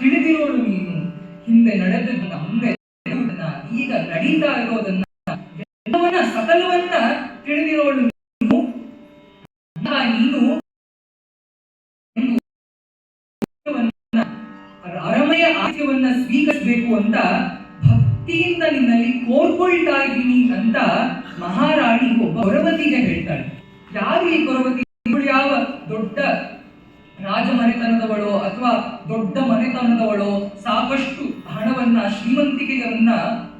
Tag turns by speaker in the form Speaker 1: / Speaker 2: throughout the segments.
Speaker 1: ತಿಳಿದಿರೋಳು ನೀನು. ಹಿಂದೆ ನಡೆದ ಮುಂದೆ ಈಗ ನಡೀತಾ ಇರೋದನ್ನ ಎಲ್ಲವನ್ನ ಸಕಲವನ್ನ ತಿಳಿದಿರೋಳು ನೀನು. ನೀನು ಅರಮಯ ಆಸ್ಯವನ್ನ ಸ್ವೀಕರಿಸಬೇಕು ಅಂತ ಭಕ್ತಿಯಿಂದ ನಿನ್ನಲ್ಲಿ ಕೋರ್ಕೊಳ್ತಾ ಇದ್ದೀನಿ ಅಂತ ಮಹಾರಾಣಿ ಒಬ್ಬ ಕೊರವತಿಗೆ ಹೇಳ್ತಾಳೆ. ಯಾರು ಈ ಕೊರವತಿ? ಯಾವ ದೊಡ್ಡ ರಾಜಮನೆತನದವಳೋ ಅಥವಾ ದೊಡ್ಡ ಮನೆತನದವಳು, ಸಾಕಷ್ಟು ಹಣವನ್ನ ಶ್ರೀಮಂತಿಕೆಯನ್ನ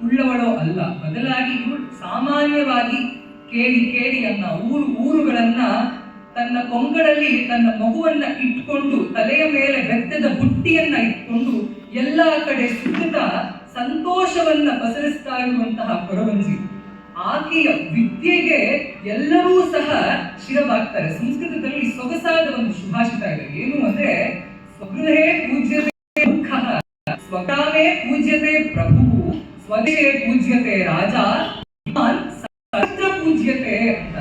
Speaker 1: ಉಳ್ಳವಳೋ ಅಲ್ಲ. ಬದಲಾಗಿ ಸಾಮಾನ್ಯವಾಗಿ ಕೇಳಿ ಕೇಳಿ ಅನ್ನ, ಊರು ಊರುಗಳನ್ನ ತನ್ನ ಕೊಂಗಳಲ್ಲಿ ತನ್ನ ಮಗುವನ್ನ ಇಟ್ಕೊಂಡು, ತಲೆಯ ಮೇಲೆ ಬೆತ್ತದ ಬುಟ್ಟಿಯನ್ನ ಇಟ್ಕೊಂಡು ಎಲ್ಲ ಕಡೆ ಸುತ್ತ ಸಂತೋಷವನ್ನ ಪಸರಿಸ್ತಾ ಇರುವಂತಹ ಕೊರವಂಜಿ. ಆಕೆಯ ವಿದ್ಯೆಗೆ ಎಲ್ಲರೂ ಸಹ ಶಿರವಾಗ್ತಾರೆ ಸಂಸ್ಕೃತದಲ್ಲಿ ಸೊಗಸಾದ ಒಂದು ಶುಭಾಷಿತ ಇದೆ. ಏನು ಅಂದ್ರೆ ಸ್ವಗೃಹೇ ಪೂಜ್ಯತೆ ಮೂರ್ಖಃ ಸ್ವಕಾಮೇ ಪೂಜ್ಯತೆ ಪ್ರಭು ಸ್ವದೇಶೇ ಪೂಜ್ಯತೆ ರಾಜ ಪೂಜ್ಯತೆ ಅಂತ.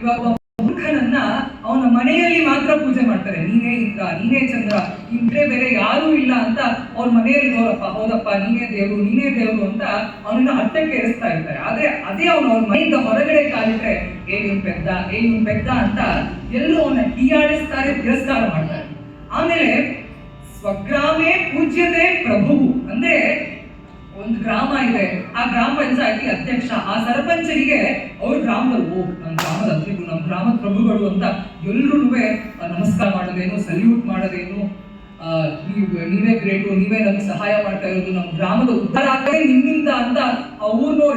Speaker 1: ಇವಾಗ ಮೂರ್ಖನನ್ನ ಅವನ ಮನೆಯಲ್ಲಿ ಮಾತ್ರ ಪೂಜೆ ಮಾಡ್ತಾರೆ. ನೀನೇ ಇಂದ್ರ, ನೀನೇ ಚಂದ್ರ, ಇಂದ್ರೆ ಬೇರೆ ಯಾರೂ ಇಲ್ಲ ಅಂತ ಅವ್ರ ಮನೆಯಲ್ಲಿ ಹೋರಪ್ಪ ಹೌದಪ್ಪ, ನೀನೇ ದೇವರು ನೀನೇ ದೇವರು ಅಂತ ಅವನನ್ನ ಹಟ್ಟಕ್ಕೆ ಏರಿಸ್ತಾ ಇರ್ತಾರೆ. ಆದ್ರೆ ಅದೇ ಅವನು ಅವ್ರ ಮನೆಯಿಂದ ಹೊರಗಡೆ ಕಾಲಿಟ್ರೆ, ಏ ಇವ್ನ್ ಪೆದ್ದ, ಏ ಇವ್ನ್ ಪೆದ್ದ ಅಂತ ಎಲ್ಲರೂ ಅವನ ಹೀಯಾಡಿಸ್ತಾರೆ ತಿರಸ್ಕಾರ ಮಾಡ್ತಾರೆ. ಆಮೇಲೆ ಸ್ವಗ್ರಾಮೇ ಪೂಜ್ಯತೆ ಪ್ರಭು. ಅಂದ್ರೆ ಒಂದು ಗ್ರಾಮ ಇದೆ. ಆ ಗ್ರಾಮ ಪಂಚಾಯತಿ ಅಧ್ಯಕ್ಷ, ಆ ಸರಪಂಚರಿಗೆ ಅವ್ರ ಗ್ರಾಮದಲ್ಲಿ ಓ ನಮ್ಮ ಗ್ರಾಮದ ಅಧ್ಯಕ್ಷರು ನಮ್ಮ ಗ್ರಾಮದ ಪ್ರಭುಗಳು ಅಂತ ಎಲ್ರೂ ನಮಸ್ಕಾರ ಮಾಡೋದೇನು, ಸಲ್ಯೂಟ್ ಮಾಡೋದೇನು ನೀವೇ ಗ್ರೇಟು, ನೀವೇ ನಮ್ಗೆ ಸಹಾಯ ಮಾಡ್ತಾ ಇರೋದು ನಮ್ಮ ಗ್ರಾಮದ ಉದ್ಧಾರ ಆಗ್ತದೆ ನಿಮ್ಮಿಂದ ಅಂತ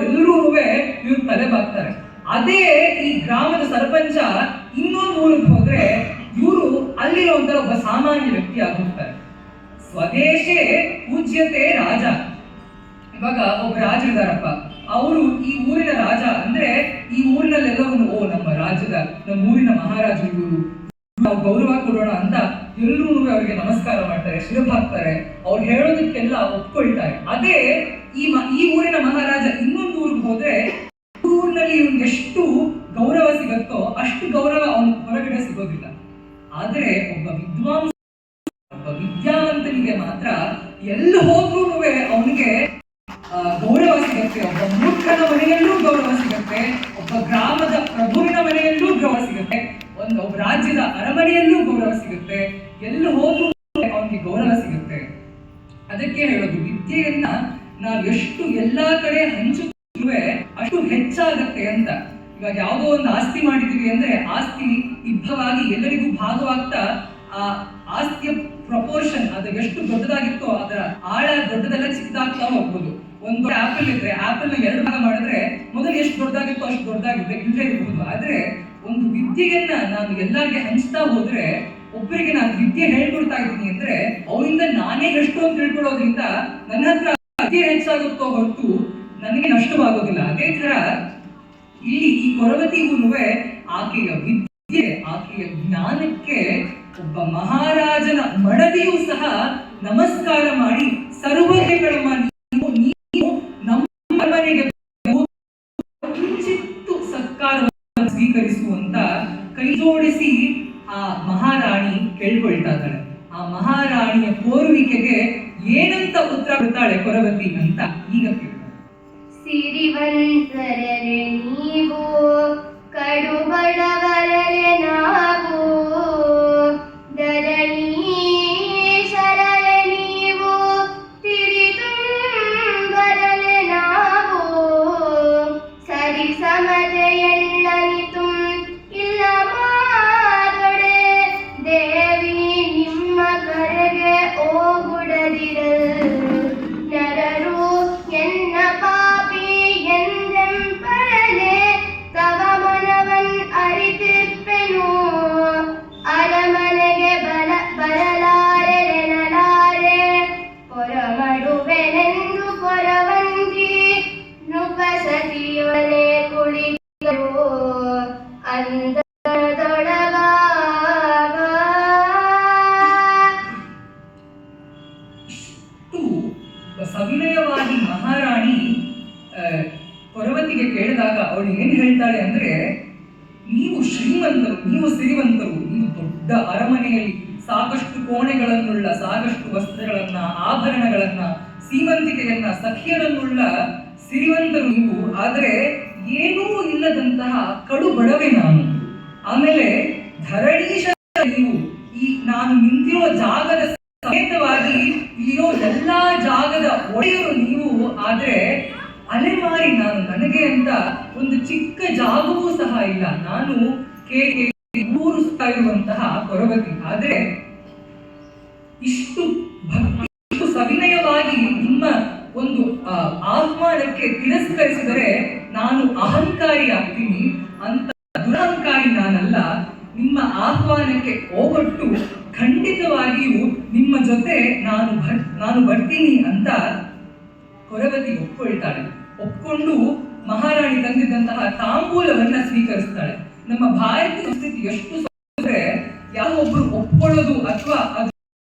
Speaker 1: ಎಲ್ಲರೂ ಇವ್ರು ತಲೆ ಬಾಗ್ತಾರೆ. ಅದೇ ಈ ಗ್ರಾಮದ ಸರ್ಪಂಚ ಇನ್ನೊಂದು ಊರಿಗೆ ಹೋದ್ರೆ ಇವರು ಅಲ್ಲಿರೋ ಒಂಥರ ಒಬ್ಬ ಸಾಮಾನ್ಯ ವ್ಯಕ್ತಿ ಆಗೋಗ್ತಾರೆ ಸ್ವದೇಶೇ ಪೂಜ್ಯತೆ ರಾಜ. ಇವಾಗ ಒಬ್ಬ ರಾಜ ಇದಾರಪ್ಪ ಅವರು ಈ ಊರಿನ ರಾಜ ಅಂದ್ರೆ ಈ ಊರಿನಲ್ಲೆಲ್ಲವನ್ನು ಓ, ನಮ್ಮ ರಾಜ್ಯದ, ನಮ್ಮ ಊರಿನ ಮಹಾರಾಜ ಇವರು. ನಾವು ಗೌರವ ಕೊಡೋಣ ಅಂತ ಎಲ್ಲರೂ ಅವರಿಗೆ ನಮಸ್ಕಾರ ಮಾಡ್ತಾರೆ ಶಿರಬಾಗ್ತಾರೆ ಅವ್ರು ಹೇಳೋದಕ್ಕೆಲ್ಲ ಒಪ್ಕೊಳ್ತಾರೆ. ಅದೇ ಈ ಈ ಊರಿನ ಮಹಾರಾಜ ಇನ್ನೊಂದು ಊರಿಗೆ ಹೋದ್ರೆ ಊರಿನಲ್ಲಿ ಇವ್ನಿಗೆ ಎಷ್ಟು ಗೌರವ ಸಿಗತ್ತೋ ಅಷ್ಟು ಗೌರವ ಅವನು ಹೊರಗಡೆ ಸಿಗೋದಿಲ್ಲ. ಆದ್ರೆ ಒಬ್ಬ ವಿದ್ವಾಂಸ ಮಾತ್ರ ಎಲ್ಲಿ ಹೋದ್ರೂ ಅವನಿಗೆ ಗೌರವ ಸಿಗುತ್ತೆ. ಒಬ್ಬ ಮೂರ್ಖನ ಮನೆಯಲ್ಲೂ ಗೌರವ ಸಿಗುತ್ತೆ. ಒಬ್ಬ ಗ್ರಾಮದ ಪ್ರಭುವಿನ ಮನೆಯಲ್ಲೂ ಗೌರವ ಸಿಗುತ್ತೆ. ಒಂದು ಒಬ್ಬ ರಾಜ್ಯದ ಅರಮನೆಯಲ್ಲೂ ಗೌರವ ಸಿಗುತ್ತೆ. ಎಲ್ಲಿ ಹೋದ್ರೂ ಅವನಿಗೆ ಗೌರವ ಸಿಗುತ್ತೆ. ಅದಕ್ಕೆ ಹೇಳೋದು, ವಿದ್ಯೆಯನ್ನ ನಾವು ಎಷ್ಟು ಎಲ್ಲಾ ಕಡೆ ಹಂಚುತ್ತೇವೆ ಅಷ್ಟು ಹೆಚ್ಚಾಗತ್ತೆ ಅಂತ. ಇವಾಗ ಯಾವುದೋ ಒಂದು ಆಸ್ತಿ ಮಾಡಿದೀವಿ ಅಂದ್ರೆ ಆಸ್ತಿ ಇಬ್ಬವಾಗಿ ಎಲ್ಲರಿಗೂ ಭಾಗವಾಗ್ತಾ ಆ ಆಸ್ತಿಯ ಪ್ರಪೋರ್ಷನ್ ಅದು ಎಷ್ಟು ದೊಡ್ಡದಾಗಿತ್ತೋ ಅದರ ಆಳ ದೊಡ್ಡದೆಲ್ಲ ಚಿಕ್ಕದಾಗ್ತಾ ಹೋಗ್ಬೋದು. ಒಂದು ಆಪಲ್ ಇದ್ರೆ ಆಪಲ್ನ ಎರಡು ಭಾಗ ಮಾಡಿದ್ರೆ ಮೊದಲು ಎಷ್ಟು ದೊಡ್ಡದಾಗಿತ್ತೋ ಅಷ್ಟು ದೊಡ್ಡದಾಗಿದೆ ಇಲ್ಲೇ ಇರ್ಬೋದು ಆದ್ರೆ ಒಂದು ವಿದ್ಯೆಯನ್ನ ನಾನು ಎಲ್ಲರಿಗೆ ಹಂಚ್ತಾ ಹೋದ್ರೆ ಒಬ್ಬರಿಗೆ ನಾನು ವಿದ್ಯೆ ಹೇಳ್ಕೊಡ್ತಾ ಇದ್ದೀನಿ ಅಂದ್ರೆ ಅವರಿಂದ ನಾನೇ ಎಷ್ಟು ಅಂತ ತಿಳ್ಕೊಳ್ಳೋದ್ರಿಂದ ನನ್ನ ಹತ್ರ ವಿದ್ಯೆ ಹೆಚ್ಚಾಗುತ್ತೋ ಹೊರತು ನನಗೆ ನಷ್ಟವಾಗೋದಿಲ್ಲ. ಅದೇ ತರ ಇಲ್ಲಿ ಈ ಕೊರವತಿ ಹುನುವೆ ಆಕೆಯ ವಿದ್ಯೆ ಆಕೆಯ ಜ್ಞಾನಕ್ಕೆ ಒಬ್ಬ ಮಹಾರಾಜನ ಮಡದಿಯೂ ಸಹ ನಮಸ್ಕಾರ ಮಾಡಿ ಸರ್ವಜ್ಞಗಳಮ್ಮ ನೀವು ನಮ್ಮ ಮನೆಗೆ ಕಿಂಚಿತ್ತು ಸತ್ಕಾರವನ್ನು ಸ್ವೀಕರಿಸುವಂತ ಕೈ ಜೋಡಿಸಿ ಆ ಮಹಾರಾಣಿ ಕೇಳ್ಕೊಳ್ತಾ ಇದ್ದಾಳೆ ಆ ಮಹಾರಾಣಿಯ ಕೋರುವಿಕೆಗೆ ಏನಂತ ಉತ್ತರ ಕೊಡ್ತಾಳೆ ಕೊರವತಿ ಅಂತ ಈಗ ಕೇಳ್ತಾರೆ
Speaker 2: ಸಿರಿವಂತರರೆ ನೀವು ಕಡು ಬಡವರರೆ
Speaker 1: ಅವಳು ಏನು ಹೇಳ್ತಾಳೆ ಅಂದ್ರೆ, ನೀವು ಶ್ರೀಮಂತರು, ನೀವು ಸಿರಿವಂತರು, ನೀವು ದೊಡ್ಡ ಅರಮನೆಯಲ್ಲಿ ಸಾಕಷ್ಟು ಕೋಣೆಗಳನ್ನುಳ್ಳ, ಸಾಕಷ್ಟು ವಸ್ತ್ರಗಳನ್ನ, ಆಭರಣಗಳನ್ನ, ಸೀಮಂತಿಕೆಯನ್ನ, ಸಖಿಯರನ್ನುಳ್ಳ ಸಿರಿವಂತರು ನೀವು, ಆದರೆ ಏನೂ ಇಲ್ಲದಂತಹ ಕಡು ಬಡವೆ ನಾನು. ಆಮೇಲೆ ಧರಣೀಶ ನೀವು, ಈ ನಾನು ನಿಂತಿರೋ ಜಾಗದ ಸಮೇತವಾಗಿ ಇರೋ ಎಲ್ಲಾ ಜಾಗದ ಒಡೆಯರು ನೀವು, ಆದ್ರೆ ಅಲೆಮಾರಿ ನಾನು ನನಗೆ ಅಂತ ಒಂದು ಚಿಕ್ಕ ಜಾಗವೂ ಸಹ ಇಲ್ಲ. ನಾನು ಕೇಳಿ ಊರಿಸ್ತಾ ಇರುವಂತಹ ಕೊರಬತಿ. ಆದ್ರೆ ಇಷ್ಟು ಇಷ್ಟು ಸವಿನಯವಾಗಿ ನಿಮ್ಮ ಒಂದು ಆಹ್ವಾನಕ್ಕೆ ತಿರಸ್ಕರಿಸಿದರೆ ನಾನು ಅಹಂಕಾರಿ ಆಗ್ತೀನಿ ಭಾರತೀಯ ಸಂಸ್ಕೃತಿ ಎಷ್ಟು ಅಂದ್ರೆ ಯಾವೊಬ್ರು ಒಪ್ಕೊಳ್ಳೋದು ಅಥವಾ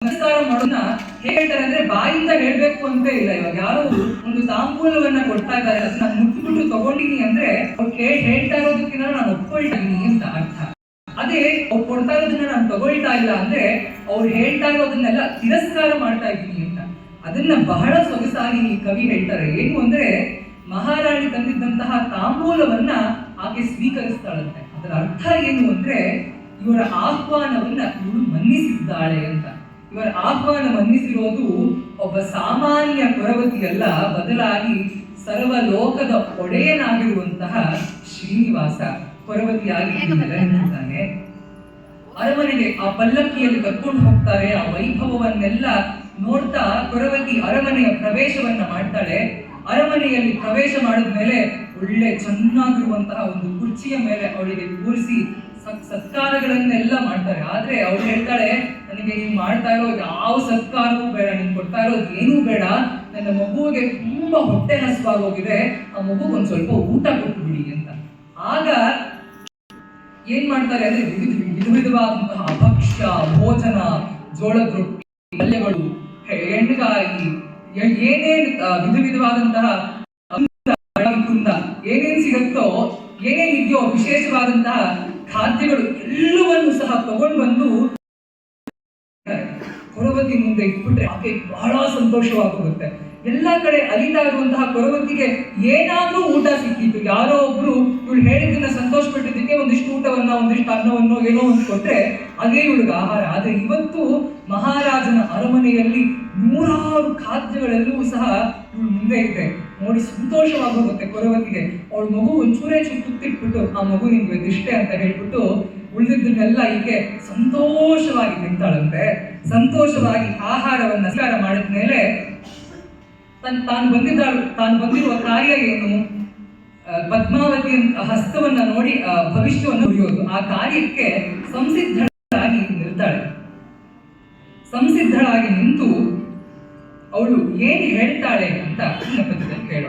Speaker 1: ಅಧಿಕಾರ ಮಾಡೋದನ್ನ ಹೇಳ್ತಾರೆ ಅಂದ್ರೆ ಬಾಯಿಂದ ಹೇಳ್ಬೇಕು ಅಂತ ಇಲ್ಲ ಇವಾಗ. ಯಾರು ಒಂದು ತಾಂಬೂಲವನ್ನ ಕೊಡ್ತಾ ಇದ್ದಾರೆ ಅದನ್ನ ಮುಟ್ಬಿಟ್ಟು ತಗೊಂಡಿನಿ ಅಂದ್ರೆ ಕೇಳಿ, ಹೇಳ್ತಾ ಇರೋದಕ್ಕಿಂತ ನಾನು ಒಪ್ಕೊಳ್ತಾ ಇದೀನಿ ಅಂತ ಅರ್ಥ. ಅದೇ ಅವ್ರು ಕೊಡ್ತಾ ಇರೋದನ್ನ ನಾನು ತಗೊಳ್ತಾ ಇಲ್ಲ ಅಂದ್ರೆ ಅವ್ರು ಹೇಳ್ತಾ ಇರೋದನ್ನೆಲ್ಲ ತಿರಸ್ಕಾರ ಮಾಡ್ತಾ ಇದ್ದೀನಿ ಅಂತ. ಅದನ್ನ ಬಹಳ ಸೊಗಸಾಗಿ ಈ ಕವಿ ಹೇಳ್ತಾರೆ. ಏನು ಅಂದ್ರೆ ಮಹಾರಾಣಿ ತಂದಿದ್ದಂತಹ ತಾಂಬೂಲವನ್ನ ಆಕೆ ಸ್ವೀಕರಿಸ್ತಾಳಂತೆ. ಅದರ ಅರ್ಥ ಏನು ಅಂದ್ರೆ ಇವರ ಆಹ್ವಾನವನ್ನ ಇವಳು ಮನ್ನಿಸಿದ್ದಾಳೆ ಅಂತ. ಇವರ ಆಹ್ವಾನ ಮನ್ನಿಸಿರೋದು ಒಬ್ಬ ಸಾಮಾನ್ಯ ಕೊರವತಿಯಲ್ಲ ಬದಲಾಗಿ ಸರ್ವ ಲೋಕದ ಒಡೆಯನಾಗಿರುವಂತಹ ಶ್ರೀನಿವಾಸ ಕೊರವತಿಯಾಗಿ ನೆಲೆ ಅರಮನೆಗೆ ಆ ಪಲ್ಲಕ್ಕಿಯಲ್ಲಿ ಕರ್ಕೊಂಡು ಹೋಗ್ತಾರೆ ಆ ವೈಭವವನ್ನೆಲ್ಲ ನೋಡ್ತಾ ಕೊರವತಿ ಅರಮನೆಯ ಪ್ರವೇಶವನ್ನ ಮಾಡ್ತಾಳೆ. ಅರಮನೆಯಲ್ಲಿ ಪ್ರವೇಶ ಮಾಡಿದ್ಮೇಲೆ ಒಳ್ಳೆ ಚೆನ್ನಾಗಿರುವಂತಹ ಒಂದು ಕುರ್ಚಿಯ ಮೇಲೆ ಅವಳಿಗೆ ಕೂರಿಸಿ ಸತ್, ಸತ್ಕಾರಗಳನ್ನೆಲ್ಲ ಮಾಡ್ತಾರೆ. ಆದ್ರೆ ಅವ್ರು ಹೇಳ್ತಾಳೆ, ನನಗೆ ನೀವು ಮಾಡ್ತಾ ಇರೋ ಯಾವ ಸತ್ಕಾರವೂ ಬೇಡ, ನೀನ್ ಕೊಡ್ತಾ ಇರೋ ಏನೂ ಬೇಡ. ನನ್ನ ಮಗುವಿಗೆ ತುಂಬಾ ಹೊಟ್ಟೆ ಹಸುವಾಗೋಗಿದೆ. ಆ ಮಗುಗೆ ಒಂದ್ ಸ್ವಲ್ಪ ಊಟ ಕೊಟ್ಟು ಬಿಡಿ ಅಂತ. ಆಗ ಏನ್ ಮಾಡ್ತಾರೆ ಅಂದ್ರೆ ವಿವಿಧ ವಿಧ ವಿಧವಾದಂತಹ ಭಕ್ಷ್ಯ ಭೋಜನ ಜೋಳದ ರೊಟ್ಟಿ, ಪಲ್ಯಗಳು ಎಣ್ಣೆಗಾಯಿ ಏನೇನು ವಿಧ ವಿಧವಾದಂತಹ ಕುಂದ ಏನೇನ್ ಸಿಗುತ್ತೋ ಏನೇನ್ ಇದೆಯೋ ವಿಶೇಷವಾದಂತಹ ಖಾದ್ಯಗಳು ಎಲ್ಲವನ್ನು ಸಹ ತಗೊಂಡು ಬಂದು ಕೊರವತಿ ಮುಂದೆ ಇಟ್ಬಿಟ್ರೆ ಆಕೆ ಬಹಳ ಸಂತೋಷವಾಗುತ್ತೆ ಎಲ್ಲ ಕಡೆ ಅಲಿತಾ ಇರುವಂತಹ ಕೊರವತಿಗೆ ಏನಾದ್ರೂ ಊಟ ಸಿಕ್ಕಿತ್ತು. ಯಾರೋ ಒಬ್ರು ಇವಳು ಹೇಳಿದ್ದನ್ನ ಸಂತೋಷ ಪಟ್ಟಿದ್ದಕ್ಕೆ ಒಂದಿಷ್ಟು ಊಟವನ್ನ, ಒಂದಿಷ್ಟು ಅನ್ನವನ್ನು ಏನೋ ಒಂದು ಕೊಟ್ರೆ ಅದೇ ಇವಳಿಗೆ ಆಹಾರ. ಆದ್ರೆ ಇವತ್ತು ಮಹಾರಾಜನ ಅರಮನೆಯಲ್ಲಿ ನೂರಾರು ಖಾದ್ಯಗಳೆಲ್ಲವೂ ಸಹ ಇವಳು ಮುಂದೆ ಇದೆ. ನೋಡಿ ಸಂತೋಷವಾಗೋಗುತ್ತೆ ಕೊರವತಿಗೆ ಅವಳ ಮಗು ಒಂಚೂರೇ ತುತ್ತಿಟ್ಬಿಟ್ಟು ಆ ಮಗು ನಿಮ್ಗೆ ಇಷ್ಟೇ ಅಂತ ಹೇಳ್ಬಿಟ್ಟು ಉಳಿದಿದ್ದನ್ನೆಲ್ಲ ಈಕೆ ಸಂತೋಷವಾಗಿ ತಿಂತಾಳಂತೆ. ಸಂತೋಷವಾಗಿ ಆಹಾರವನ್ನು ಸ್ವೀಕಾರ ಮಾಡಿದ ಮೇಲೆ ತನ್ ತಾನು ಬಂದಿದ್ದಾಳು, ತಾನು ಬಂದಿರುವ ಕಾರ್ಯ ಏನು? ಪದ್ಮಾವತಿ ಪದ್ಮಾವತಿಯ ಹಸ್ತವನ್ನ ನೋಡಿ ಭವಿಷ್ಯವನ್ನು ಉಳಿಯೋದು. ಆ ಕಾರ್ಯಕ್ಕೆ ಸಂಸಿದ್ಧಳಾಗಿ ನಿಲ್ತಾಳೆ. ಸಂಸಿದ್ಧಳಾಗಿ ನಿಂತು ಅವಳು ಏನು ಹೇಳ್ತಾಳೆ ಅಂತ ಮುಂದಿನ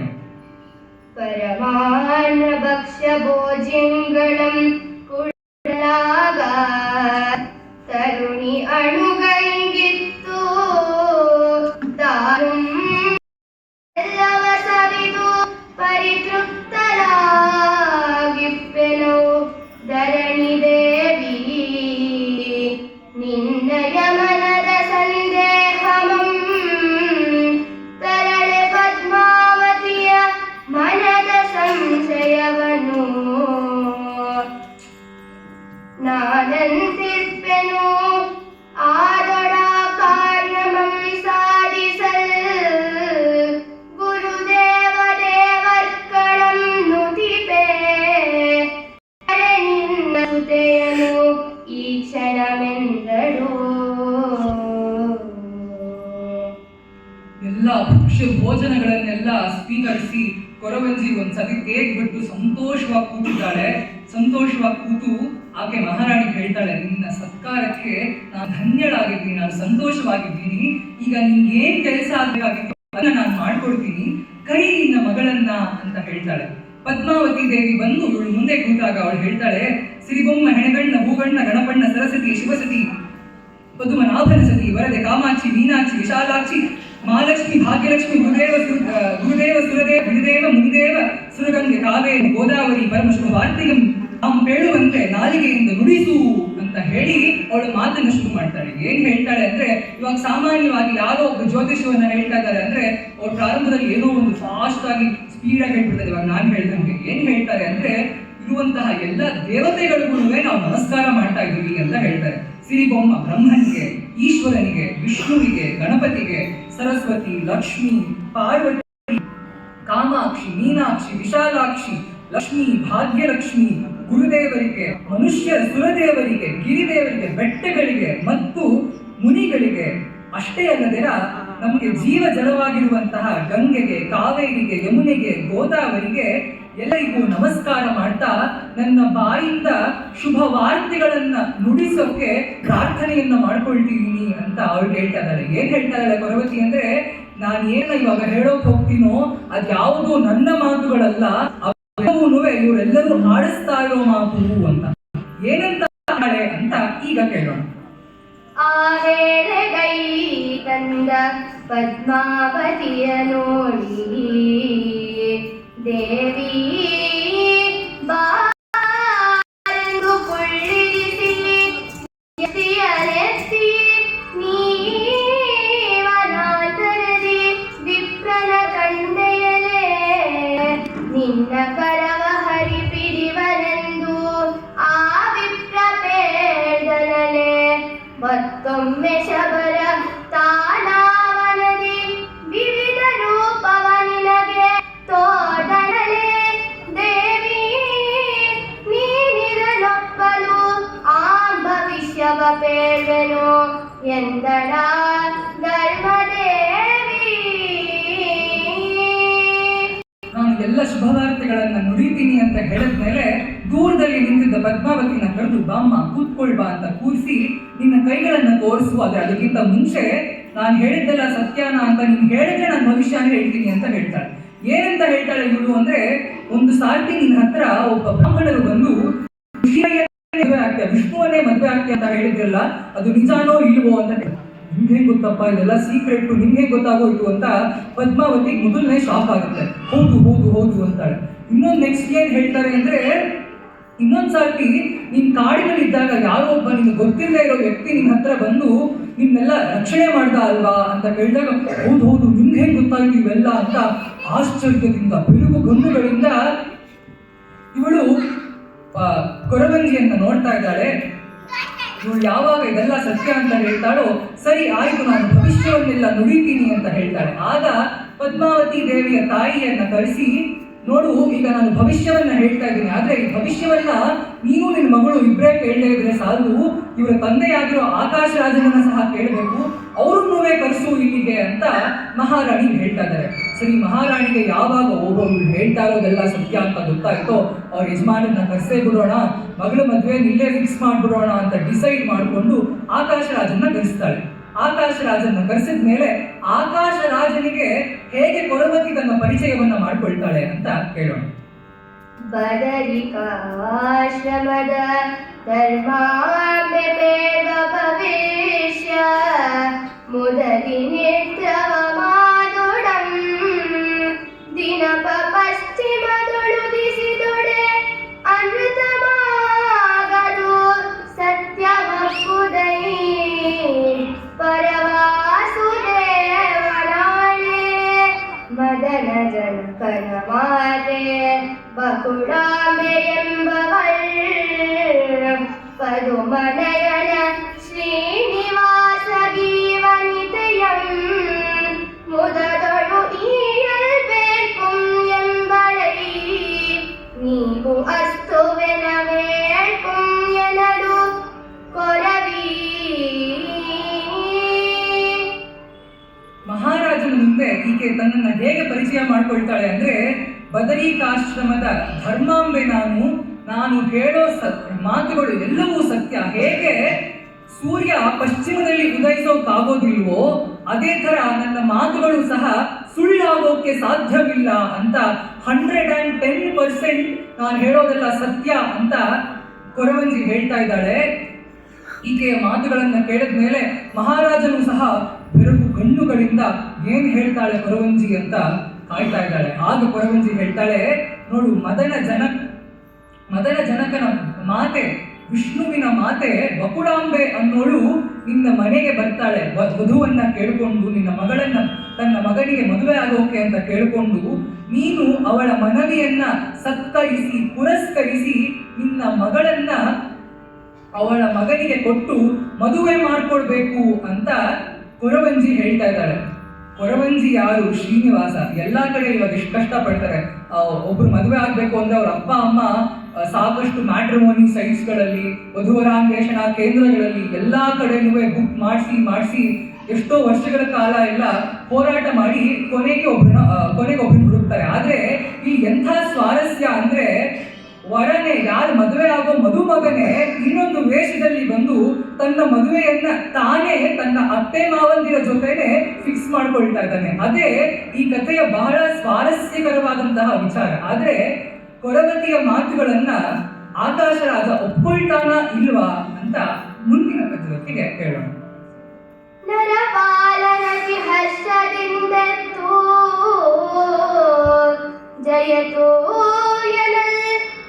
Speaker 1: ಪದ್ಯದಲ್ಲಿ ಕೇಳೋಣ ಎಲ್ಲ ಭಕ್ಷ್ಯ ಭೋಜನಗಳನ್ನೆಲ್ಲ ಸ್ವೀಕರಿಸಿ ಕೊರವಂಜಿ ಒಂದ್ಸತಿ ಬಿಟ್ಟು ಸಂತೋಷವಾಗಿ ಕೂತಿದ್ದಾಳೆ. ಸಂತೋಷವಾಗಿ ಕೂತು ಆಕೆ ಮಹಾರಾಣಿ ಹೇಳ್ತಾಳೆ, ನಿನ್ನ ಸತ್ಕಾರಕ್ಕೆ ನಾನು ಧನ್ಯಳಾಗಿದ್ದೀನಿ, ನಾನು ಸಂತೋಷವಾಗಿದ್ದೀನಿ. ಈಗ ನಿಮ್ಗೆ ಏನ್ ಕೆಲಸ ಆಗಬೇಕಾಗಿತ್ತು ಅದನ್ನ ನಾನು ಮಾಡ್ಕೊಡ್ತೀನಿ. ಕೈ ನಿನ್ನ ಮಗಳನ್ನ ಅಂತ ಹೇಳ್ತಾಳೆ. ಪದ್ಮಾವತಿ ದೇವಿ ಬಂದು ಇವಳು ಮುಂದೆ ಕೂತಾಗ ಅವಳು ಹೇಳ್ತಾಳೆ, ಸಿರಿಬೊಮ್ಮ ಹೆಣಗಣ್ಣ ಭೂಗಣ್ಣ ಗಣಪಣ್ಣ, ಸರಸ್ವತಿ, ಶಿವಸತಿ, ಪದುಮನಾಭನ ಸತಿ, ವರದೆ, ಕಾಮಾಕ್ಷಿ, ಮೀನಾಕ್ಷಿ, ವಿಶಾಲಾಕ್ಷಿ, ಮಹಾಲಕ್ಷ್ಮಿ, ಭಾಗ್ಯಲಕ್ಷ್ಮಿ, ಗುರುದೇವ ಸುರ- ಗುರುದೇವ ಸುರದೇವ ಗುರುದೇವ ಮುನಿದೇವ, ಸುರಗಂಗೆ, ಕಾವೇರಿ, ಗೋದಾವರಿ ಪರಮಶುಭ ವಾರ್ತಿಗಂ ತಾವು ಹೇಳುವಂತೆ ನಾಲಿಗೆಯಿಂದ ನುಡಿಸು ಅಂತ ಹೇಳಿ ಅವಳು ಮಾತನ್ನು ಶುರು ಮಾಡ್ತಾಳೆ. ಏನ್ ಹೇಳ್ತಾಳೆ ಅಂದ್ರೆ, ಇವಾಗ ಸಾಮಾನ್ಯವಾಗಿ ಯಾರೋ ಒಬ್ಬ ಜ್ಯೋತಿಷವನ್ನ ಹೇಳ್ತಾ ಇದ್ದಾರೆ ಅಂದ್ರೆ, ಅವ್ರು ಪ್ರಾರಂಭದಲ್ಲಿ ಏನೋ ಒಂದು ಫಾಸ್ಟ್ ಆಗಿ ಸ್ಪೀಡ್ ಆಗಿ ಹೇಳ್ಬಿಡ್ತಾರೆ. ಇವಾಗ ನಾನು ಹೇಳ್ದಂಗೆ. ಏನ್ ಹೇಳ್ತಾರೆ ಅಂದ್ರೆ, ಇರುವಂತಹ ಎಲ್ಲ ದೇವತೆಗಳಿಗೂ ನಾವು ನಮಸ್ಕಾರ ಮಾಡ್ತಾ ಇದ್ದೀವಿ ಅಂತ ಹೇಳ್ತಾರೆ. ಸಿರಿಬೊಮ್ಮ ಬ್ರಹ್ಮನಿಗೆ, ಈಶ್ವರನಿಗೆ, ವಿಷ್ಣುವಿಗೆ, ಗಣಪತಿಗೆ, ಸರಸ್ವತಿ, ಲಕ್ಷ್ಮಿ, ಪಾರ್ವತಿ, ಕಾಮಾಕ್ಷಿ, ಮೀನಾಕ್ಷಿ, ವಿಶಾಲಾಕ್ಷಿ, ಲಕ್ಷ್ಮಿ, ಭಾಗ್ಯಲಕ್ಷ್ಮಿ ಗುರುದೇವರಿಗೆ, ಮನುಷ್ಯ ಸುರದೇವರಿಗೆ, ಗಿರಿದೇವರಿಗೆ, ಬೆಟ್ಟಗಳಿಗೆ ಮತ್ತು ಮುನಿಗಳಿಗೆ ಅಷ್ಟೇ ಅಲ್ಲದೆ ನಮಗೆ ಜೀವ ಜಲವಾಗಿರುವಂತಹ ಗಂಗೆಗೆ, ಕಾವೇರಿಗೆ, ಯಮುನೆಗೆ, ಗೋದಾವರಿಗೆ ಎಲ್ಲರಿಗೂ ನಮಸ್ಕಾರ ಮಾಡ್ತಾ ನನ್ನ ಬಾಯಿಂದ ಶುಭ ವಾರ್ತೆಗಳನ್ನ ನುಡಿಸೋಕೆ ಪ್ರಾರ್ಥನೆಯನ್ನ ಮಾಡ್ಕೊಳ್ತೀನಿ ಅಂತ ಅವಳು ಹೇಳ್ತಾ ಇದ್ದಾರೆ ಏನ್ ಹೇಳ್ತಾ ಇದ್ದಾಳೆ ಪರ್ವತಿ ಅಂದ್ರೆ ನಾನು ಏನ ಇವಾಗ ಹೇಳೋಕ್ ಹೋಗ್ತೀನೋ, ಅದ್ಯಾವುದೋ ನನ್ನ ಮಾತುಗಳಲ್ಲ ಇವರೆಲ್ಲರೂ ಹಾಡಿಸ್ತಾ ಇರೋ ಮಾತು ಅಂತ. ಏನಂತ ಹಾಳೆ ಅಂತ ಈಗ ಕೇಳೋಣ.
Speaker 2: ಆ ವೇಳೆಗೈ ತಂದ ಪದ್ಮಾವತಿಯ ನೋಡಿ, ದೇವಿ ಪೇದನು ಎಂದಳ ಧರ್ಮದೇವಿ.
Speaker 1: ನಾನು ಎಲ್ಲ ಶುಭವಾರ್ತೆಗಳನ್ನ ನುಡಿತೀನಿ ಅಂತ ಹೇಳಿದ್ಮೇಲೆ ದೂರದಲ್ಲಿ ನಿಂತಿದ್ದ ಪದ್ಮಾವತಿನ ಕರೆದು, ಬಾಮ್ಮ ಕೂತ್ಕೊಳ್ಬಾ ಅಂತ ಕೂರಿಸಿ ನಿನ್ನ ಕೈಗಳನ್ನ ತೋರಿಸುವ ಆದ್ರೆ ಅದಕ್ಕಿಂತ ಮುಂಚೆ ನಾನು ಹೇಳಿದ್ದೆಲ್ಲ ಸತ್ಯಾನ ಅಂತ ನೀನು ಹೇಳಿದ್ರೆ ನಾನು ಭವಿಷ್ಯನೇ ಹೇಳ್ತೀನಿ ಅಂತ ಹೇಳ್ತಾಳೆ. ಏನಂತ ಹೇಳ್ತಾಳೆ ಇವಳು ಅಂದ್ರೆ, ಒಂದು ಸಾರ್ತಿ ನಿನ್ನ ಹತ್ರ ಒಬ್ಬ ಬ್ರಾಹ್ಮಣರು ಬಂದು ಮದುವೆ ಆಗ್ತೀಯ ವಿಷ್ಣುವನ್ನೇ ಮದುವೆ ಆಗ್ತೀಯ ಅಂತ ಹೇಳಿದ್ರಲ್ಲ, ಅದು ನಿಜಾನೋ ಇಲ್ವೋ ಅಂತ. ನಿಮ್ಗೆ ಗೊತ್ತಪ್ಪ, ಇದೆಲ್ಲ ಸೀಕ್ರೆಟ್ ನಿಮ್ಗೆ ಗೊತ್ತಾಗೋಯ್ತು ಅಂತ ಪದ್ಮಾವತಿ ಮೊದಲನೇ ಶಾಕ್ ಆಗುತ್ತೆ ಹೌದು ಹೌದು ಹೌದು ಅಂತಾಳೆ ಇನ್ನೊಂದು ನೆಕ್ಸ್ಟ್ ಏನ್ ಹೇಳ್ತಾರೆ ಅಂದ್ರೆ ಇನ್ನೊಂದ್ಸರ್ತಿ ನೀನ್ ಕಾಡಿನಲ್ಲಿ ಇದ್ದಾಗ ಯಾರೋ ಒಬ್ಬ ನಿಮ್ಗೆ ಗೊತ್ತಿಲ್ಲದೆ ಇರೋ ವ್ಯಕ್ತಿ ನಿನ್ ಹತ್ರ ಬಂದು ನಿನ್ನೆಲ್ಲ ರಕ್ಷಣೆ ಮಾಡ್ದ ಅಲ್ವಾ ಅಂತ ಕೇಳಿದಾಗ, ಹೌದು ಹೌದು, ನಿಮ್ಗೆ ಹೇಗೆ ಗೊತ್ತಾಯ್ತು ಇವೆಲ್ಲ ಅಂತ ಆಶ್ಚರ್ಯದಿಂದ ಬಿರುಗು ಗಂಡುಗಳಿಂದ ಇವಳು ಕೊರವಂಜಿಯನ್ನ ನೋಡ್ತಾ ಇದ್ದಾಳೆ. ಇವಳು ಯಾವಾಗ ಇದೆಲ್ಲ ಸತ್ಯ ಅಂತ ಹೇಳ್ತಾಳೋ, ಸರಿ ಆಯ್ತು, ನಾನು ಭವಿಷ್ಯವನ್ನೆಲ್ಲ ನುಡಿತೀನಿ ಅಂತ ಹೇಳ್ತಾಳೆ. ಆಗ ಪದ್ಮಾವತಿ ದೇವಿಯ ತಾಯಿಯನ್ನ ಕರೆಸಿ, ನೋಡು, ಈಗ ನಾನು ಭವಿಷ್ಯವನ್ನ ಹೇಳ್ತಾ ಇದ್ದೀನಿ. ಆದ್ರೆ ಈ ಭವಿಷ್ಯವನ್ನ ನೀನು ನಿನ್ನ ಮಗಳು ಇಬ್ಬರೇ ಕೇಳದೇ ಇದ್ರೆ ಸಾಲು. ಇವರ ತಂದೆಯಾಗಿರೋ ಆಕಾಶ ರಾಜನನ್ನ ಸಹ ಕೇಳಬೇಕು. ಅವ್ರನ್ನೂ ಕರೆಸು ಇಲ್ಲಿಗೆ ಅಂತ ಮಹಾರಾಣಿ ಹೇಳ್ತಾ ಇದ್ದಾರೆ. ಸರಿ, ಮಹಾರಾಣಿಗೆ ಯಾವಾಗ ಒಬ್ಬೊಬ್ರು ಹೇಳ್ತಾ ಇರೋದೆಲ್ಲ ಸತ್ಯ ಅಂತ ಗೊತ್ತಾಯ್ತೋ, ಅವ್ರ ಯಜಮಾನನ್ನ ಕರ್ಸೇ ಬಿಡೋಣ, ಮಗಳ ಮದುವೆ ಇಲ್ಲೇ ಫಿಕ್ಸ್ ಮಾಡ್ಬಿಡೋಣ ಅಂತ ಡಿಸೈಡ್ ಮಾಡಿಕೊಂಡು ಆಕಾಶ ರಾಜನ್ನ ಕರೆಸ್ತಾಳೆ. ಆಕಾಶ ರಾಜನ್ನ ಕರೆಸಿದ ಮೇಲೆ ಆಕಾಶ ರಾಜನಿಗೆ ಹೇಗೆ ಕೊರವತಿ ತನ್ನ ಪರಿಚಯವನ್ನ ಮಾಡ್ಕೊಳ್ತಾಳೆ ಅಂತ ಕೇಳೋಣ.
Speaker 2: ಬದರಿಕಾಶ್ರಮದ ಭವಿಷ್ಯ ಬಕುಡಾಂಬೆ ಎಂಬವள் ಪದುಮನಯನ ಶ್ರೀನಿವಾಸ ಗೀವನಿತಯಂ ಮುದದೊಳು ಈಯಲ್ಬೇಕುಂ ಎಂಬಳೈ ನೀವು ಅಸ್ತುವೆನವೇಳ್ಕುಂ ಎನಡು ಕೊರವಿ
Speaker 1: ಮಹಾರಾಜನ ಮುಂದೆ ಈಕೆ ತನ್ನನ್ನ ಹೇಗೆ ಪರಿಚಯ ಮಾಡ್ಕೊಳ್ತಾಳೆ ಅಂದ್ರೆ ಬದರಿಕಾಶ್ರಮದ ಧರ್ಮಾಂಬೆ ನಾನು ನಾನು ಹೇಳೋ ಸತ್ ಮಾತುಗಳು ಎಲ್ಲವೂ ಸತ್ಯ. ಹೇಗೆ? ಸೂರ್ಯ ಪಶ್ಚಿಮದಲ್ಲಿ ಉದಯಿಸೋಕ್ಕಾಗೋದಿಲ್ವೋ ಅದೇ ತರ ನನ್ನ ಮಾತುಗಳು ಸಹ ಸುಳ್ಳಾಗೋಕೆ ಸಾಧ್ಯವಿಲ್ಲ ಅಂತ ಹಂಡ್ರೆಡ್ ಅಂಡ್ ಟೆನ್ ಪರ್ಸೆಂಟ್ ನಾನು ಹೇಳೋದೆಲ್ಲ ಸತ್ಯ ಅಂತ ಕೊರವಂಜಿ ಹೇಳ್ತಾ ಇದ್ದಾಳೆ. ಈಕೆಯ ಮಾತುಗಳನ್ನು ಕೇಳಿದ ಮೇಲೆ ಮಹಾರಾಜನು ಸಹ ಬೆರಗು ಕಣ್ಣುಗಳಿಂದ ಏನು ಹೇಳ್ತಾಳೆ ಕೊರವಂಜಿ ಅಂತ ಕಾಯ್ತಾ ಇದ್ದಾಳೆ. ಆಗ ಪರಮಂಜಿ ಹೇಳ್ತಾಳೆ, ನೋಡು, ಮದನ ಜನ ಮದನ ಜನಕನ ಮಾತೆ, ವಿಷ್ಣುವಿನ ಮಾತೆ ಬಕುಡಾಂಬೆ ಅನ್ನೋಳು ನಿನ್ನ ಮನೆಗೆ ಬರ್ತಾಳೆ. ವಧುವನ್ನ ಕೇಳಿಕೊಂಡು, ನಿನ್ನ ಮಗಳನ್ನ, ತನ್ನ ಮಗನಿಗೆ ಮದುವೆ ಆಗೋಕೆ ಅಂತ ಕೇಳಿಕೊಂಡು, ನೀನು ಅವಳ ಮನವಿಯನ್ನ ಸತ್ಕರಿಸಿ, ಪುರಸ್ಕರಿಸಿ ನಿನ್ನ ಮಗಳನ್ನ ಅವಳ ಮಗನಿಗೆ ಕೊಟ್ಟು ಮದುವೆ ಮಾಡ್ಕೊಳ್ಬೇಕು ಅಂತ ಕೊರವಂಜಿ ಹೇಳ್ತಾ ಇದ್ದಾಳೆ. ಕೊರವಂಜಿ ಯಾರು? ಶ್ರೀನಿವಾಸ. ಎಲ್ಲ ಕಡೆ ಇವಾಗ ಎಷ್ಟು ಕಷ್ಟ ಪಡ್ತಾರೆ ಒಬ್ರು ಮದುವೆ ಆಗಬೇಕು ಅಂದ್ರೆ ಅವ್ರ ಅಪ್ಪ, ಅಮ್ಮ ಸಾಕಷ್ಟು ಮ್ಯಾಟ್ರಿಮೋನಿ ಸೈಟ್ಸ್ಗಳಲ್ಲಿ ವಧುವರಾನ್ವೇಷಣಾ ಕೇಂದ್ರಗಳಲ್ಲಿ ಎಲ್ಲ ಕಡೆನೂ ಬುಕ್ ಮಾಡಿಸಿ ಮಾಡಿಸಿ ಎಷ್ಟೋ ವರ್ಷಗಳ ಕಾಲ ಎಲ್ಲ ಹೋರಾಟ ಮಾಡಿ ಕೊನೆಗೆ ಒಬ್ಬನ ಕೊನೆಗೆ ಒಬ್ರನ್ನ ಹುಡುಕ್ತಾರೆ. ಆದ್ರೆ ಈ ಎಂಥ ಸ್ವಾರಸ್ಯ ಅಂದ್ರೆ ವರನೇ, ಯಾರು ಮದುವೆ ಆಗೋ ಮದುಮಗನೇ ಇನ್ನೊಂದು ವೇಷದಲ್ಲಿ ಬಂದು ತನ್ನ ಮದುವೆಯನ್ನ ತಾನೇ ತನ್ನ ಅತ್ತೆ ಮಾವಂದಿರ ಜೊತೆನೆ ಫಿಕ್ಸ್ ಮಾಡ್ಕೊಳ್ತಾ ಇದ್ದಾನೆ. ಅದೇ ಈ ಕಥೆಯ ಬಹಳ ಸ್ವಾರಸ್ಯಕರವಾದಂತಹ ವಿಚಾರ. ಆದ್ರೆ ಕೊರಗತಿಯ ಮಾತುಗಳನ್ನ ಆಕಾಶ ರಾಜ ಒಪ್ಕೊಳ್ತಾನ ಇಲ್ವಾ ಅಂತ ಮುಂದಿನ ಕಥೆಯೊತ್ತಿಗೆ ಹೇಳೋಣ
Speaker 2: ಜಯತೋ ಎನಲ್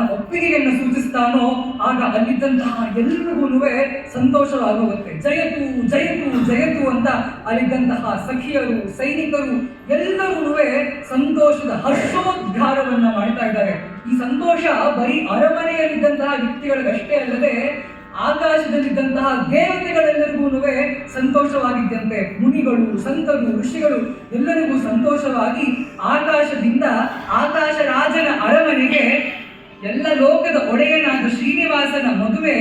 Speaker 1: ತನ್ನ ಒಪ್ಪಿಗೆಯನ್ನು ಸೂಚಿಸ್ತಾನೋ, ಆಗ ಅಲ್ಲಿದ್ದಂತಹ ಎಲ್ರಿಗೂ ಸಂತೋಷವಾಗುವಂತೆ. ಜಯತು ಜಯತು ಜಯತು ಅಂತ ಅಲ್ಲಿದ್ದಂತಹ ಸಖಿಯರು, ಸೈನಿಕರು ಎಲ್ಲರೂ ಸಂತೋಷದ ಹರ್ಷೋದ್ಗಾರವನ್ನ ಮಾಡ್ತಾ ಇದ್ದಾರೆ. ಈ ಸಂತೋಷ ಬರೀ ಅರಮನೆಯಲ್ಲಿದ್ದಂತಹ ವ್ಯಕ್ತಿಗಳಿಗಷ್ಟೇ ಅಲ್ಲದೆ ಆಕಾಶದಲ್ಲಿದ್ದಂತಹ ದೇವತೆಗಳೆಲ್ಲರಿಗೂ ಸಂತೋಷವಾಗಿದ್ದಂತೆ. ಮುನಿಗಳು, ಸಂತರು, ಋಷಿಗಳು ಎಲ್ಲರಿಗೂ ಸಂತೋಷವಾಗಿ ಆಕಾಶದಿಂದ ಆಕಾಶ ರಾಜನ ಅರಮನೆಗೆ ಎಲ್ಲ ಲೋಕದ ಒಡೆಯನಾದ ಶ್ರೀನಿವಾಸನ ಮದುವೆ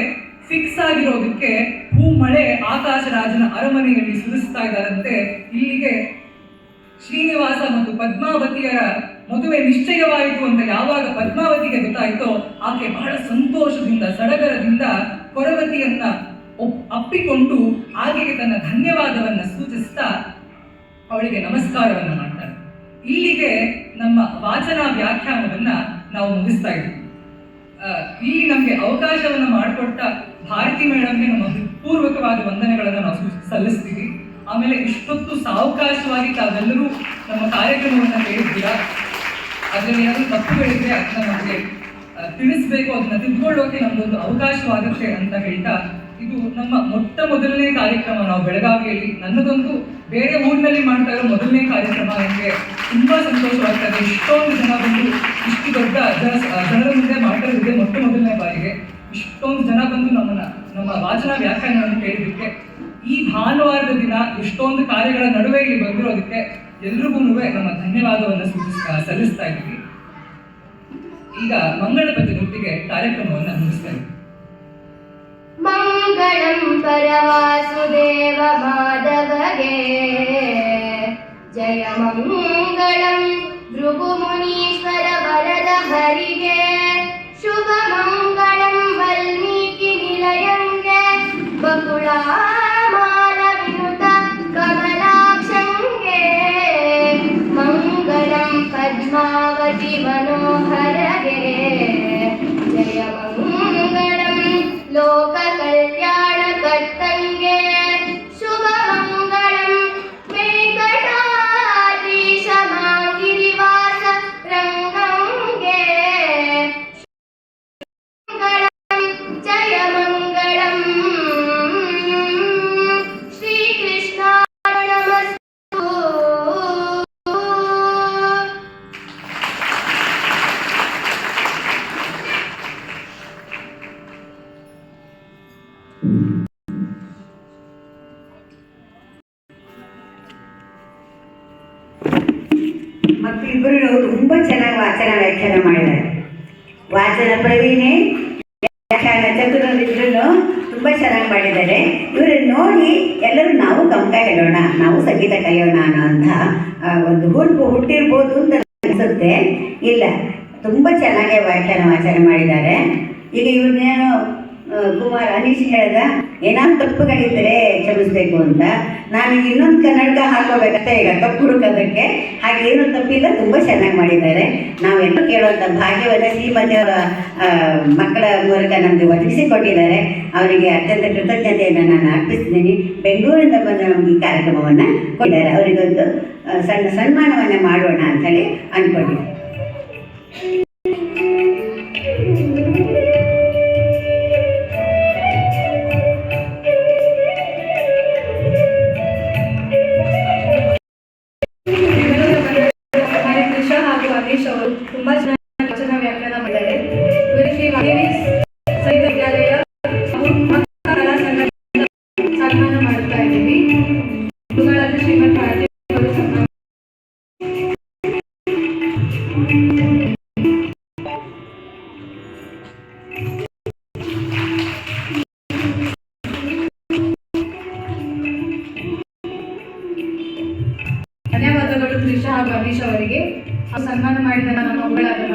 Speaker 1: ಫಿಕ್ಸ್ ಆಗಿರೋದಕ್ಕೆ ಹೂಮಳೆ ಆಕಾಶ ರಾಜನ ಅರಮನೆಯಲ್ಲಿ ಸುರಿಸ್ತಾ ಇದ್ದಾರಂತೆ. ಇಲ್ಲಿಗೆ ಶ್ರೀನಿವಾಸ ಮತ್ತು ಪದ್ಮಾವತಿಯರ ಮದುವೆ ನಿಶ್ಚಯವಾಯಿತು ಅಂತ ಯಾವಾಗ ಪದ್ಮಾವತಿಗೆ ಗೊತ್ತಾಯಿತೋ ಆಕೆ ಬಹಳ ಸಂತೋಷದಿಂದ, ಸಡಗರದಿಂದ ಕೊರವತಿಯನ್ನ ಅಪ್ಪಿಕೊಂಡು ಆಕೆಗೆ ತನ್ನ ಧನ್ಯವಾದವನ್ನ ಸೂಚಿಸ್ತಾ ಅವಳಿಗೆ ನಮಸ್ಕಾರವನ್ನ ಮಾಡ್ತಾರೆ ಇಲ್ಲಿಗೆ ನಮ್ಮ ವಾಚನ ವ್ಯಾಖ್ಯಾನವನ್ನ ನಾವು ಮುಗಿಸ್ತಾ ಇದ್ದೀವಿ ಇಲ್ಲಿ ನಮಗೆ ಅವಕಾಶವನ್ನು ಮಾಡಿಕೊಟ್ಟ ಭಾರತಿ ಮೇಡಮ್ಗೆ ನಮ್ಮ ಹೃತ್ಪೂರ್ವಕವಾದ ವಂದನೆಗಳನ್ನು ನಾವು ಸಲ್ಲಿಸ್ತೀವಿ. ಆಮೇಲೆ ಇಷ್ಟೊತ್ತು ಸಾವಕಾಶವಾಗಿ ತಾವೆಲ್ಲರೂ ನಮ್ಮ ಕಾರ್ಯಕ್ರಮವನ್ನು ಕೇಳಿದ್ದೀರಾ? ಅದರಲ್ಲಿ ಏನಾದರೂ ತಪ್ಪುಗಳಿದ್ರೆ ಅದನ್ನ ನಮಗೆ ತಿಳಿಸ್ಬೇಕು ಅದನ್ನ ತಿದ್ಕೊಳ್ಳೋಕೆ ನಮ್ದೊಂದು ಅವಕಾಶವಾಗುತ್ತೆ ಅಂತ ಹೇಳ್ತಾ ಇದು ನಮ್ಮ ಮೊಟ್ಟ ಮೊದಲನೇ ಕಾರ್ಯಕ್ರಮ ನಾವು ಬೆಳಗಾವಿಯಲ್ಲಿ. ನನ್ನದೊಂದು ಬೇರೆ ಊರಿನಲ್ಲಿ ಮಾಡ್ತಾ ಇರೋ ಮೊದಲನೇ ಕಾರ್ಯಕ್ರಮ ನನಗೆ ತುಂಬಾ ಸಂತೋಷವಾಗ್ತದೆ. ಇಷ್ಟೊಂದು ಜನ ಬಂದು ಇಷ್ಟು ದೊಡ್ಡ ಜನ ಜನರ ಮುಂದೆ ಮಾತಾಡೋದಿದೆ ಮೊಟ್ಟ ಮೊದಲನೇ ಬಾರಿಗೆ. ಇಷ್ಟೊಂದು ಜನ ಬಂದು ನಮ್ಮನ್ನ, ನಮ್ಮ ವಾಚನ ವ್ಯಾಖ್ಯಾನವನ್ನು ಕೇಳಿದ್ದಕ್ಕೆ ಈ ಭಾನುವಾರದ ದಿನ ಎಷ್ಟೊಂದು ಕಾರ್ಯಗಳ ನಡುವೆ ಇಲ್ಲಿ ಬಂದಿರೋದಕ್ಕೆ ಎಲ್ರಿಗೂ ನಮ್ಮ ಧನ್ಯವಾದವನ್ನು ಸೂಚಿಸ್ತಾ, ಸಲ್ಲಿಸ್ತಾ ಇದ್ದೀವಿ. ಈಗ ಮಂಗಳಪತಿ ಒಟ್ಟಿಗೆ ಕಾರ್ಯಕ್ರಮವನ್ನು ಮುಗಿಸ್ತಾ ಇದ್ದೀವಿ.
Speaker 2: ಮಂಗಳಂ ಪರವಾಸುದೇವ ಮಾಧವಗೆ ಜಯ ಮಂಗಳಂ ಭೃಗು ಮುನೀಶ್ವರ ವರದ ಹರಿಗೆ ಶುಭ ಮಂಗಳಂ
Speaker 3: ವಾಚನ ವ್ಯಾಖ್ಯಾನ ಮಾಡಿದ್ದಾರೆ. ವಾಚನ ಪ್ರವೀಣೆ ವ್ಯಾಖ್ಯಾನ ಚತುರರಿದ್ರು ತುಂಬ ಚೆನ್ನಾಗಿ ಮಾಡಿದ್ದಾರೆ. ಇವರನ್ನು ನೋಡಿ ಎಲ್ಲರೂ ನಾವು ಗಮಕ ಹೇಳೋಣ, ನಾವು ಸಂಗೀತ ಕಲಿಯೋಣ ಅನ್ನೋ ಅಂತ ಒಂದು ಹುರುಪು ಹುಟ್ಟಿರ್ಬೋದು ಅಂತ ಅನಿಸುತ್ತೆ ಇಲ್ಲ ತುಂಬ ಚೆನ್ನಾಗಿ ವ್ಯಾಖ್ಯಾನ ವಾಚನ ಮಾಡಿದ್ದಾರೆ ಈಗ ಇವ್ರನ್ನೇನು ಆ, ಕುಮಾರ್ ಅನೀಶ್ ಹೇಳ್ದ ಏನಾದ್ರು ತಪ್ಪುಗಳಿದ್ರೆ ಕ್ಷಮಿಸ್ಬೇಕು ಅಂತ ನಾನು ಇನ್ನೊಂದು ಕನ್ನಡಕ ಹಾಕೋಬೇಕಂತ ಈಗ ಹುಡುಕೋದಕ್ಕೆ ಹಾಗೆ ಏನು ತಪ್ಪಿಲ್ಲ, ತುಂಬ ಚೆನ್ನಾಗಿ ಮಾಡಿದ್ದಾರೆ. ನಾವೆಲ್ಲ ಕೇಳುವಂಥ ಭಾಗ್ಯವನ್ನು ಶ್ರೀಮತಿಯವರ ಮಕ್ಕಳ ಮೂಲಕ ನಮಗೆ ಒದಗಿಸಿಕೊಟ್ಟಿದ್ದಾರೆ. ಅವರಿಗೆ ಅತ್ಯಂತ ಕೃತಜ್ಞತೆಯನ್ನು ನಾನು ಅರ್ಪಿಸ್ತೀನಿ. ಬೆಂಗಳೂರಿಂದ ಬಂದು ನಮಗೆ ಈ ಕಾರ್ಯಕ್ರಮವನ್ನು ಕೊಟ್ಟಿದ್ದಾರೆ. ಅವರಿಗೊಂದು ಸಣ್ಣ ಸನ್ಮಾನವನ್ನು ಮಾಡೋಣ ಅಂತೇಳಿ ಅಂದ್ಕೊಂಡಿದ್ದೀನಿ
Speaker 2: ಸನ್ಮಾನ ಮಾಡಿದ ನಮ್ಮ ಅವರಿಗೆ